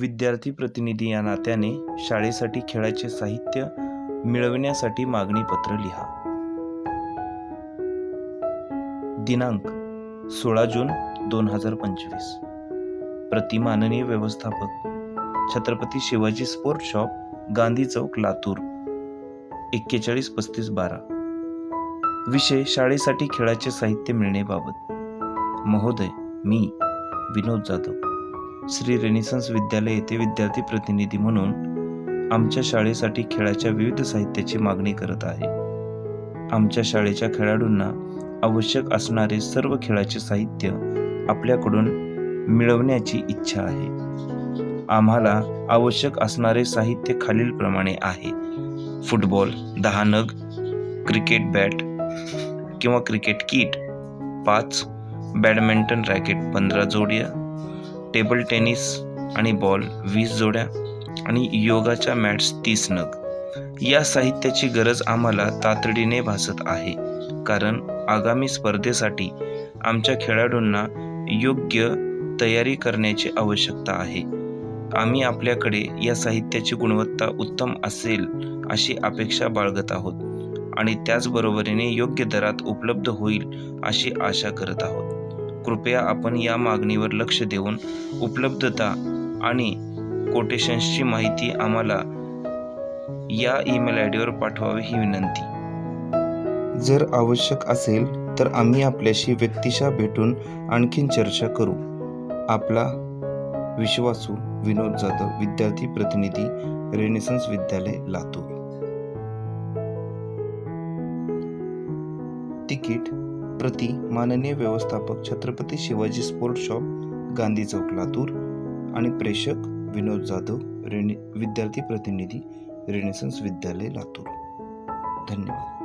विद्यार्थी प्रतिनिधी या नात्याने शाळेसाठी खेळाचे साहित्य मिळविण्यासाठी मागणी पत्र लिहा. दिनांक सोळा जून दोन हजार पंचवीस. प्रतिमाननीय व्यवस्थापक छत्रपती शिवाजी स्पोर्ट शॉप गांधी चौक लातूर. एक्केचाळीस पस्तीस बारा. विषय शाळेसाठी खेळाचे साहित्य मिळण्याबाबत. महोदय मी विनोद जाधव. श्री रेनिसन्स विद्यालय येथे विद्यार्थी प्रतिनिधी म्हणून आमच्या शाळेसाठी खेळाच्या विविध साहित्याची मागणी करत आहे. आमच्या शाळेच्या खेळाडूंना आवश्यक असणारे सर्व खेळाचे साहित्य आपल्याकडून मिळवण्याची इच्छा आहे. आम्हाला आवश्यक असणारे साहित्य खालीलप्रमाणे आहे. फुटबॉल दहा नग क्रिकेट बॅट किंवा क्रिकेट किट पाच बॅडमिंटन रॅकेट पंधरा जोड्या टेबल टेनिस आणि बॉल वीस जोड्या आणि योगाच्या मॅट्स तीस नग. या साहित्याची गरज आम्हाला तातडीने भासत आहे. कारण आगामी स्पर्धेसाठी आमच्या खेळाडूंना योग्य तयारी करण्याची आवश्यकता आहे. आम्ही आपल्याकडे या साहित्याची गुणवत्ता उत्तम असेल अशी अपेक्षा बाळगत आहोत आणि त्याचबरोबरीने योग्य दरात उपलब्ध होईल अशी आशा करत आहोत. कृपया आपण या मागणीवर लक्ष देऊन उपलब्धता आणि कोटेशन्सची माहिती आम्हाला या ईमेल आय डीवर पाठवावी ही विनंती. जर आवश्यक असेल तर आम्ही आपल्याशी व्यक्तिशा भेटून आणखीन चर्चा करू. आपला विश्वासू विनोद जाधव विद्यार्थी प्रतिनिधी रेनेसन्स विद्यालय लातूर. तिकीट प्रति माननीय व्यवस्थापक छत्रपती शिवाजी स्पोर्ट शॉप गांधी चौक लातूर. आणि प्रेषक विनोद जाधव रेने विद्यार्थी प्रतिनिधी रेनेसन्स विद्यालय लातूर. धन्यवाद.